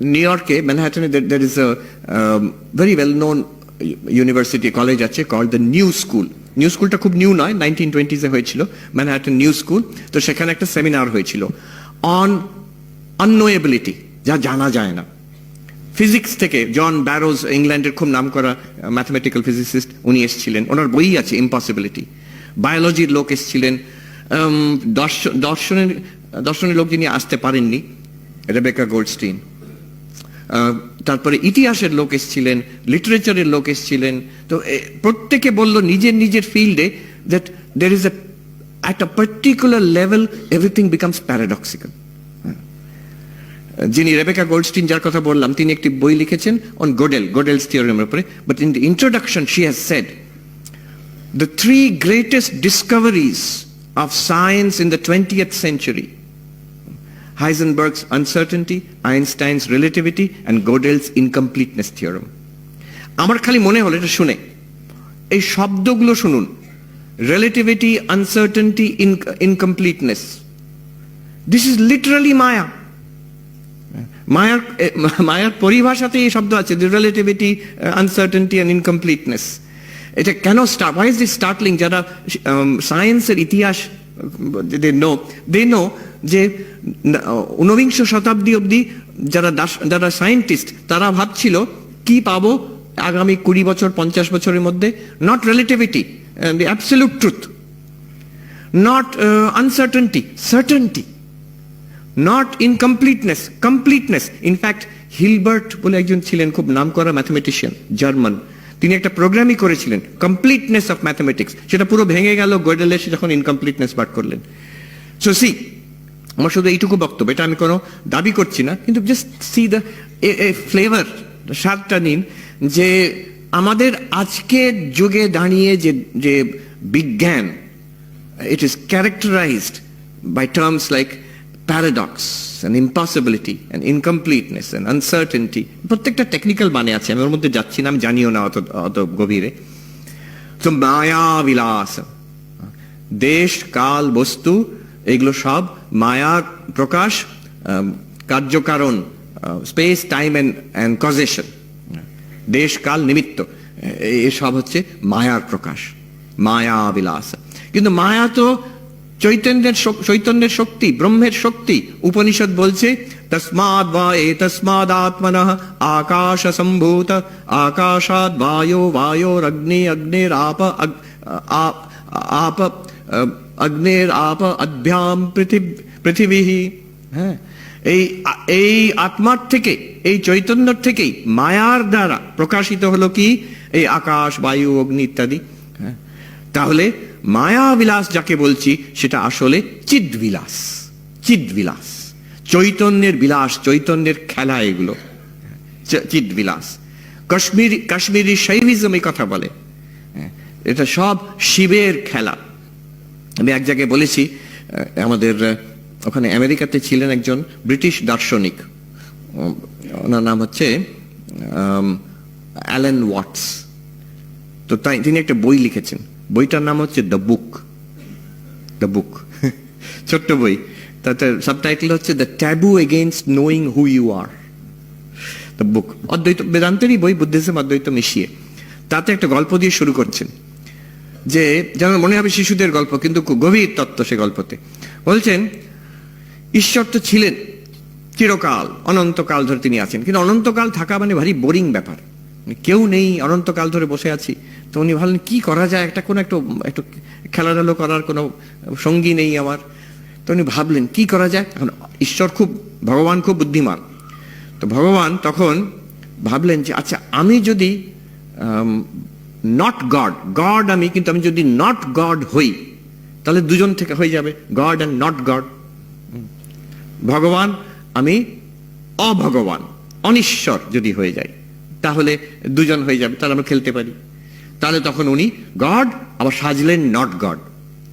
New ইয়র্কে ম্যানহাটনে there is a very well known university college আছে call the new school new স্কুলটা খুব new নয় নাইনটিন টোয়েন্টিজে হয়েছিল ম্যানহাটন নিউ স্কুল তো সেখানে একটা সেমিনার হয়েছিল অন আননোয়েবিলিটি যা জানা যায় না। ফিজিক্স থেকে জন ব্যারোজ ইংল্যান্ডের খুব নামকরা ম্যাথমেটিক্যাল ফিজিসিস্ট উনি এসেছিলেন। ওনার বই আছে ইম্পসিবিলিটি বায়োলজির লোক এসেছিলেন। উম, দর্শ- দর্শনের দর্শনের লোক যিনি আসতে পারেননি রেবেকা গোল্ডস্টিন তারপরে ইতিহাসের লোক এসেছিলেন, লিটারেচারের লোক এসেছিলেন। তো প্রত্যেকে বলল নিজের নিজের ফিল্ডে that there is at a particular level everything becomes paradoxical যিনি রেবেকা গোল্ডস্টিন, যার কথা বললাম, তিনি একটি বই লিখেছেন অন গোডেল গোডেলস থিওরেমের উপরে। But in the introduction she has said the three greatest discoveries of science in the 20th century Heisenberg's uncertainty, Einstein's relativity, and Gödel's incompleteness theorem. আমার খালি মনে হলো এটা শুনে। এই শব্দগুলো শুনুন। Relativity uncertainty incompleteness this is literally মায়া মায়ার মায়ার পরিভাষাতে এই শব্দ আছে রিলেটিভিটি আনসার্টেনটি অ্যান্ড ইনকমপ্লিটনেস এটা কেন start why is this startling যারা সায়েন্সের ইতিহাস দে নো দে নো যে ঊনবিংশ শতাব্দী অবধি যারা যারা সায়েন্টিস্ট তারা ভাবছিল কি পাবো আগামী কুড়ি বছর, পঞ্চাশ বছরের মধ্যে? Not relativity absolute truth not uncertainty certainty not incompleteness completeness in fact Hilbert বলে একজন ছিলেন, খুব নামকরা ম্যাথমেটিশিয়ান জার্মান তিনি একটা প্রোগ্রামই করেছিলেন কমপ্লিটনেস অফ ম্যাথমেটিক্স সেটা পুরো ভেঙে গেল গোয়েডেলে সে যখন ইনকমপ্লিটনেস বার করলেন। সো সি আমার শুধু এইটুকু বক্তব্য, এটা আমি কোনো দাবি করছি না, কিন্তু জাস্ট সি দ্য ফ্লেভার স্বাদটা নিন, যে আমাদের আজকের যুগে দাঁড়িয়ে যে যে বিজ্ঞান it is characterised by terms like paradox and impossibility and incompleteness and uncertainty. প্রত্যেকটা টেকনিক্যাল মানে আছে, আমি ওর মধ্যে যাচ্ছি না, আমি জানিও না অত অত গভীরে। তো মায়া বিলাস, দেশ, কাল, বস্তু, এগুলো সব মায়া, প্রকাশ কার্যকারণ space time and and causation দেশ, কাল, নিমিত্ত এসব হচ্ছে মায়ার প্রকাশ, মায়া বিলাস। কিন্তু মায়া তো চৈতন্যের চৈতন্যের শক্তি, ব্রহ্মের শক্তি, উপনিষদ বলছে তসমাদ বা এ তসমাদ আত্মন আকাশ সম্ভূত আকাশাদ বায়ো বায়োর অগ্নি অগ্নির আপ আপ অগ্নির আপ অভ্যাম পৃথিবী হ্যাঁ এই এই আত্মার থেকে, এই চৈতন্যর থেকেই মায়ার দ্বারা প্রকাশিত হলো কি এই আকাশ, বায়ু, অগ্নি ইত্যাদি হ্যাঁ। তাহলে মায়া বিলাস যাকে বলছি সেটা আসলে চিদ্বিলাস চিদ্বিলাস চৈতন্যের বিলাস চৈতন্যের খেলা এগুলো। চিদ্বিলাস কাশ্মীরি কাশ্মীরি শৈভিজম এই কথা বলে। হ্যাঁ, এটা সব শিবের খেলা। আমি এক জায়গায় বলেছি আমাদের ওখানে আমেরিকাতে ছিলেন একজন ব্রিটিশ দার্শনিক। ওনার নাম হচ্ছে অ্যালেন ওয়াটস। তো তাই তিনি একটা বই লিখেছেন। বইটার নাম হচ্ছে দ্য বুক দ্য বুক ছোট্ট বই। তাতে সাবটাইটেল হচ্ছে the taboo against knowing who you are the book অদ্বৈত, বেদান্তেরই বই, বুদ্ধিজম অদ্বৈত মিশিয়ে। তাতে একটা গল্প দিয়ে শুরু করছেন। যে, যেন মনে হবে শিশুদের গল্প, কিন্তু গভীর তত্ত্ব সে গল্পতে। বলছেন, ঈশ্বর তো ছিলেন, চিরকাল, অনন্তকাল ধরে তিনি আছেন। কিন্তু অনন্তকাল থাকা মানে ভারী বোরিং ব্যাপার। মানে কেউ নেই, অনন্তকাল ধরে বসে আছি। তো উনি ভাবলেন, কি করা যায়? একটা কোনো একটু একটু খেলাধুলো করার কোনো সঙ্গী নেই আমার। তো উনি ভাবলেন, কি করা যায়? এখন ঈশ্বর খুব, ভগবান খুব বুদ্ধিমান। তো ভগবান তখন ভাবলেন যে আচ্ছা আমি যদি নট গড গড আমি, কিন্তু আমি যদি নট গড হই, তাহলে দুজন থেকে হয়ে যাবে গড অ্যান্ড নট গড ভগবান, আমি অভগবান, অনিশ্বর যদি হয়ে যায় তাহলে দুজন হয়ে যাবে, তাহলে আমরা খেলতে পারি। তাহলে তখন উনি গড আবার সাজলেন নট গড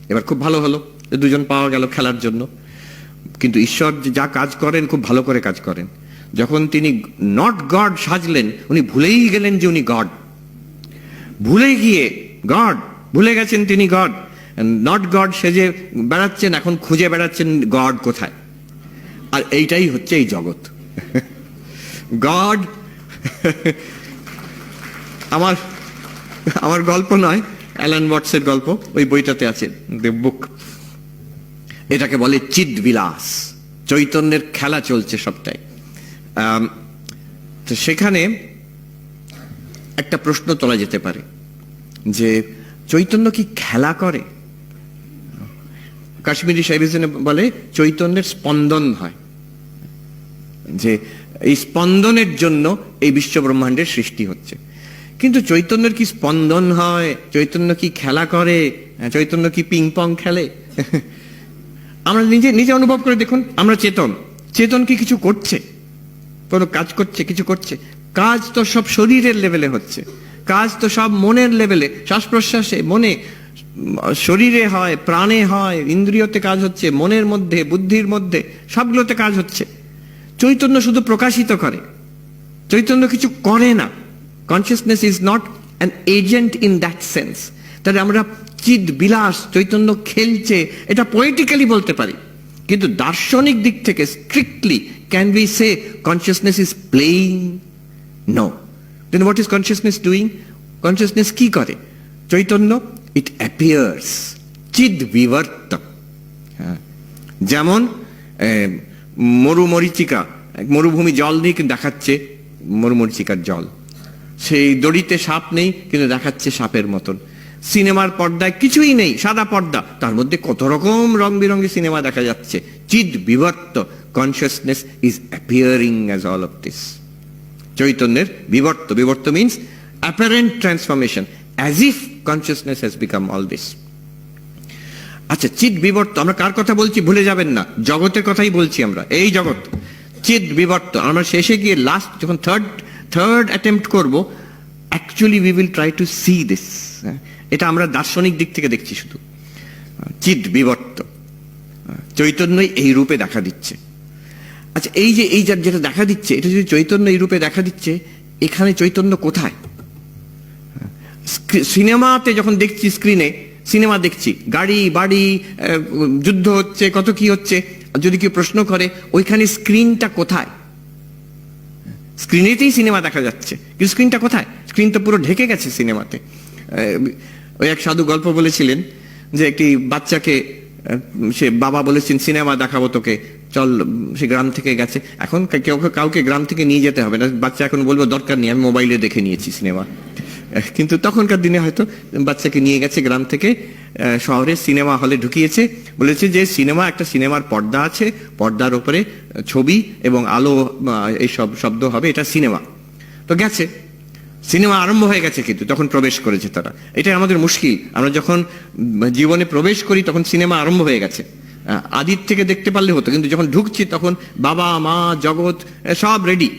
এবার খুব ভালো হলো দুজন পাওয়া গেল খেলার জন্য। কিন্তু ঈশ্বর যে কাজ করেন, খুব ভালো করে কাজ করেন। যখন তিনি নট গড সাজলেন, উনি ভুলেই গেলেন যে উনি গড ভুলে গিয়ে গড ভুলে গেছেন তিনি গড নট গড সেজে বেড়াচ্ছেন, এখন খুঁজে বেড়াচ্ছেন গড কোথায়? আর এইটাই হচ্ছে এই জগৎ। গড আমার আমার গল্প নয়, অ্যালান ওয়াটসের গল্প, ওই বইটাতে আছে বুক এটাকে বলে চিদ বিলাস চৈতন্যের খেলা চলছে সবটাই। তো সেখানে একটা প্রশ্ন তোলা যেতে পারে, যে চৈতন্য কি খেলা করে? কাশ্মীরি সাহিবিজনে বলে, চৈতন্যের স্পন্দন হয়। যে এই স্পন্দনের জন্য এই বিশ্ব ব্রহ্মাণ্ডের সৃষ্টি হচ্ছে। কিন্তু চৈতন্যের কি স্পন্দন হয়? চৈতন্য কি খেলা করে? চৈতন্য কি পিং পং খেলে? আমরা নিজে নিজে অনুভব করে, দেখুন, আমরা চেতন। চেতন কি কিছু করছে? কোনো কাজ করছে, কিছু করছে? কাজ তো সব শরীরের লেভেলে হচ্ছে। কাজ তো সব মনের লেভেলে শ্বাস প্রশ্বাসে মনে, শরীরে হয়, প্রাণে হয়, ইন্দ্রিয়তে কাজ হচ্ছে, মনের মধ্যে, বুদ্ধির মধ্যে, সবগুলোতে কাজ হচ্ছে। চৈতন্য শুধু প্রকাশিত করে। চৈতন্য কিছু করে না। Consciousness is not an agent in that sense তাহলে আমরা চিদ বিলাস, চৈতন্য খেলছে, এটা পোয়েটিক্যালি বলতে পারি। কিন্তু দার্শনিক দিক থেকে strictly can be said consciousness is playing no then what is consciousness doing consciousness কি করে? চৈতন্য ইট অ্যাপিয়ার্স চিদ বিবর্ত। হ্যাঁ। যেমন মরুমরিচিকা, মরুভূমি জল নিয়ে দেখাচ্ছে, মরুমরিচিকার জল। সেই দড়িতে সাপ নেই, কিন্তু দেখাচ্ছে সাপের মতন। সিনেমার পর্দায় কিছুই নেই, সাদা পর্দা। তার মধ্যে কত রকম রং বেরঙের সিনেমা দেখা যাচ্ছে। চিদ বিবর্ত consciousness is appearing as all of this চৈতন্যের বিবর্ত বিবর্ত means apparent transformation as if consciousness has become all this আচ্ছা চিত বিবর্ত, আমরা কার কথা বলছি ভুলে যাবেন না। জগতের কথাই বলছি আমরা, এই জগৎ। চিত বিবর্ত, আমরা শেষে গিয়ে লাস্ট যখন থার্ড থার্ড অ্যাটেম্প্ট করব actually we will try to see this এটা আমরা দার্শনিক দিক থেকে দেখছি শুধু। চিত বিবর্ত। চৈতন্যই এই রূপে দেখা দিচ্ছে। আচ্ছা এই যে এই যেটা দেখা দিচ্ছে, এটা যদি চৈতন্য এই রূপে দেখা দিচ্ছে, এখানে চৈতন্য কোথায়? সিনেমাতে যখন দেখছি স্ক্রিনে, সিনেমা দেখছি, গাড়ি, বাড়ি যুদ্ধ হচ্ছে, কত কি হচ্ছে, যদি কেউ প্রশ্ন করে, ওইখানে স্ক্রিনটা কোথায়? স্ক্রিনেতেই সিনেমা দেখা যাচ্ছে। কিন্তু স্ক্রিনটা কোথায়? স্ক্রিন তো পুরো ঢেকে গেছে সিনেমাতে। ওই এক সাধু গল্প বলেছিলেন যে একটি বাচ্চাকে সে বাবা বলেছেন, সিনেমা দেখাবো তোকে। চল, সে গ্রাম থেকে গেছে। এখন কেউ কাউকে গ্রাম থেকে নিয়ে যেতে হবে না। বাচ্চা এখন বলব, দরকার নেই, আমি মোবাইলে দেখে নিয়েছি সিনেমা। কিন্তু তখনকার দিনে হয়তো বাচ্চাকে নিয়ে গেছে গ্রাম থেকে। আহ, শহরে সিনেমা হলে ঢুকিয়েছে। বলেছে যে সিনেমা একটা সিনেমার পর্দা আছে পর্দার ওপরে ছবি এবং আলো এইসব শব্দ হবে এটা সিনেমা। তো গেছে। সিনেমা আরম্ভ হয়ে গেছে কিন্তু তখন প্রবেশ করেছে তারা। এটা আমাদের মুশকিল। আমরা যখন জীবনে প্রবেশ করি তখন সিনেমা আরম্ভ হয়ে গেছে। আদির থেকে দেখতে পারলে হতো কিন্তু যখন ঢুকছি তখন বাবা মা জগৎ সব রেডি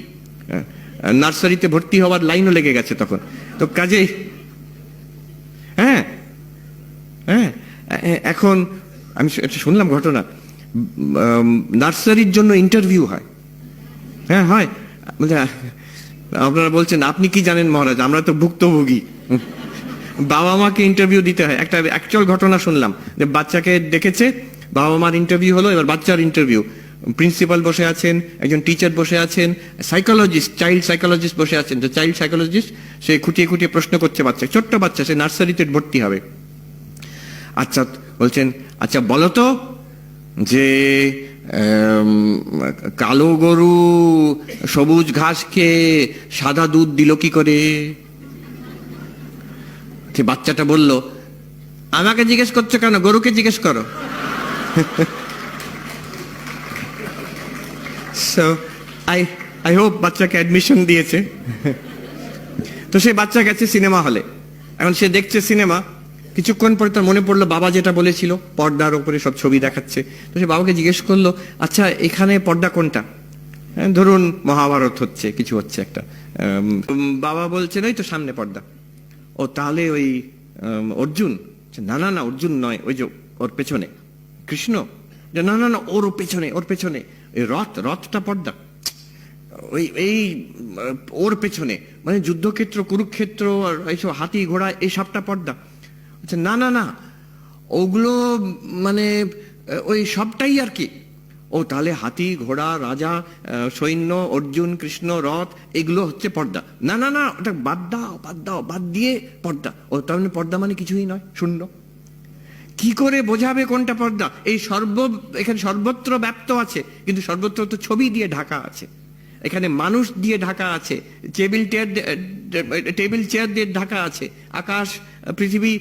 নার্সারিতে ভর্তি হওয়ার লাইনও লেগে গেছে তখন। তো কাজেই হ্যাঁ হ্যাঁ এ- এখন আমি একটা শুনলাম ঘটনা। নার্সারির জন্য ইন্টারভিউ হয়। হ্যাঁ হয়। আপনারা বলছেন, আপনি কি জানেন মহারাজ? আমরা তো ভুক্তভোগী। বাবা মাকে ইন্টারভিউ দিতে হয়। একটা অ্যাকচুয়াল ঘটনা শুনলাম, যে বাচ্চাকে দেখেছে বাবা মার ইন্টারভিউ হলো, এবার বাচ্চার ইন্টারভিউ প্রিন্সিপাল বসে আছেন, একজন টিচার বসে আছেন সাইকোলজিস্ট চাইল্ড সাইকোলজিস্ট বসে আছেন। তো চাইল্ড সাইকোলজিস্ট সে খুঁটিয়ে খুঁটিয়ে প্রশ্ন করছে বাচ্চা ছোট্ট বাচ্চা, সে নার্সারিতে ভর্তি হবে। আচ্ছা বলছেন আচ্ছা বলো তো যে কালো গরু সবুজ ঘাস খেয়ে সাদা দুধ দিল কি করে? সে বাচ্চাটা বলল, আমাকে জিজ্ঞেস করছ কেন? গরুকে জিজ্ঞেস করো। আই আই হোপ বাচ্চাকে অ্যাডমিশন দিয়েছে। তো সে বাচ্চা গেছে সিনেমা হলে। এখন সে দেখছে সিনেমা। কিছুক্ষণ পরে তার মনে পড়ল বাবা যেটা বলেছিল পর্দার উপরে সব ছবি দেখাচ্ছে। তো সে বাবাকে জিজ্ঞেস করল আচ্ছা এখানে পর্দা কোনটা? হ্যাঁ, ধরুন মহাভারত হচ্ছে কিছু হচ্ছে একটা। বাবা বলছেন ওই তো সামনে পর্দা। ও তাহলে ওই অর্জুন? না না না অর্জুন নয় ওই যে ওর পেছনে। কৃষ্ণ? না না না ওর পেছনে ওর পেছনে। ওই রথ রথটা পর্দা। ওই এই ওর পেছনে। মানে যুদ্ধক্ষেত্র কুরুক্ষেত্র আর এইসব হাতি ঘোড়া এই সবটা পর্দা। আচ্ছা না না না। ওগুলো মানে ওই সবটাই আর কি। ও, তাহলে হাতি, ঘোড়া, রাজা সৈন্য, অর্জুন, কৃষ্ণ, রথ, এগুলো হচ্ছে পর্দা। না না না, ওটা বাদ দাও বাদ দাও, বাদ দিয়ে পর্দা। ও, তার মানে পর্দা মানে কিছুই নয়, শূন্য। কি করে বোঝাবে কোনটা পর্দা? এই সর্ব, এখানে সর্বত্র ব্যাপ্ত আছে, কিন্তু সর্বত্র তো ছবি দিয়ে ঢাকা আছে। এখানে মানুষ দিয়ে ঢাকা আছে, টেবিল চেয়ার টেবিল চেয়ার দিয়ে ঢাকা আছে, আকাশ, পৃথিবী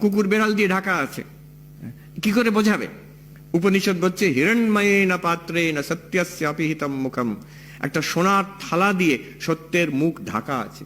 কুকুর বেড়াল দিয়ে ঢাকা আছে। কি করে বোঝাবে? উপনিষদ বলছে হিরণময়ে না পাত্রে না সত্যস্যাপিহিতম মুখম। একটা সোনার থালা দিয়ে সত্যের মুখ ঢাকা আছে।